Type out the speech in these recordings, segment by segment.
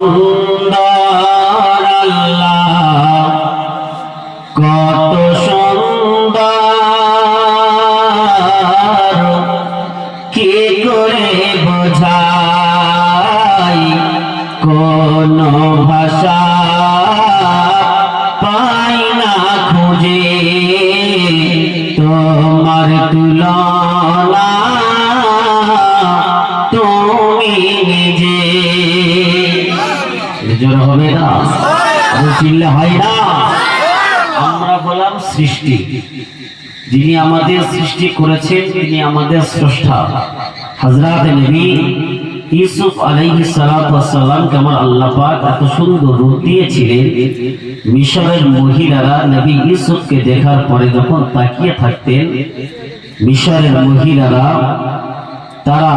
সুন্দর কত সুন্দর। কি করে বোঝাই কোন ভাষা? পাই না খুঁজে তোমার তুলনা। জোর হবে না। চিল্লে হয় না। আমরা বললাম সৃষ্টি। যিনি আমাদের সৃষ্টি করেছেন, তিনি আমাদের স্রষ্টা। হযরত নবী ইউসুফ আলাইহিস সালাতু ওয়াস সালামকে আমার আল্লাহ পাক এত সুন্দর রূপ দিয়েছিলেন। মিশরের মহিলারা নবী ইউসুফকে দেখার পরে যখন তাকিয়ে থাকতেন, মিশরের মহিলারা, তারা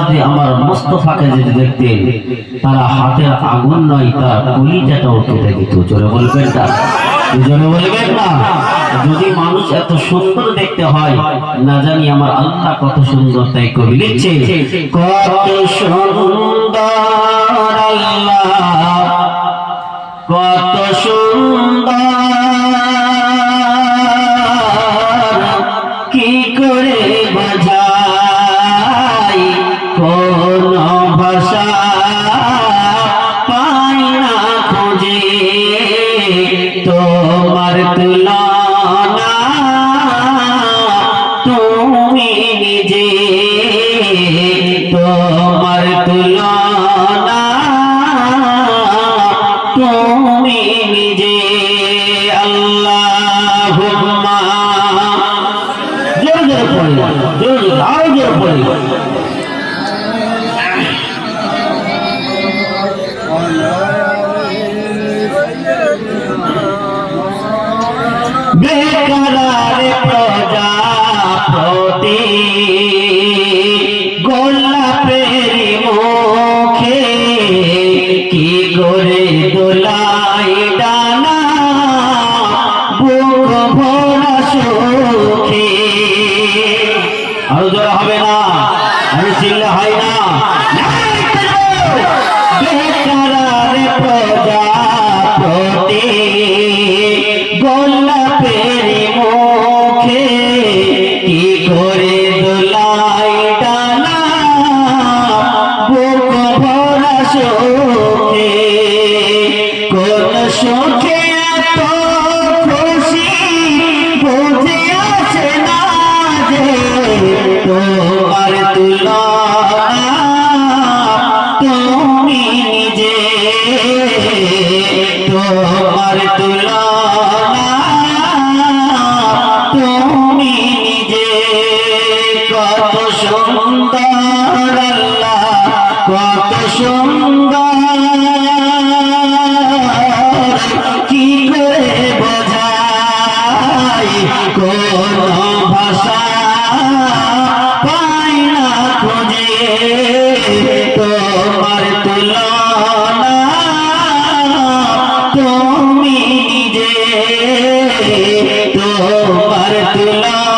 যদি আমার যদি দেখতেন, তারা আগুন নয়, তার কেটে দিত। জোরে বলবেন যদি মানুষ এত সুন্দর দেখতে হয়, না জানি আমার আল্লাহ কত সুন্দর তাই কবি লিখছে, কত সুন্দর আল্লাহ কি করে বোঝাই কোন ভাষা পাই না খুঁজে? তোমার তুলনা তুমি নিজে। তোমার তুলনা তুমি পড়ে বেকার চিল্লা হয় না। কত সুন্দর কি পাই না তোমার তুলনা তুমি নিজে তোমার তুলনা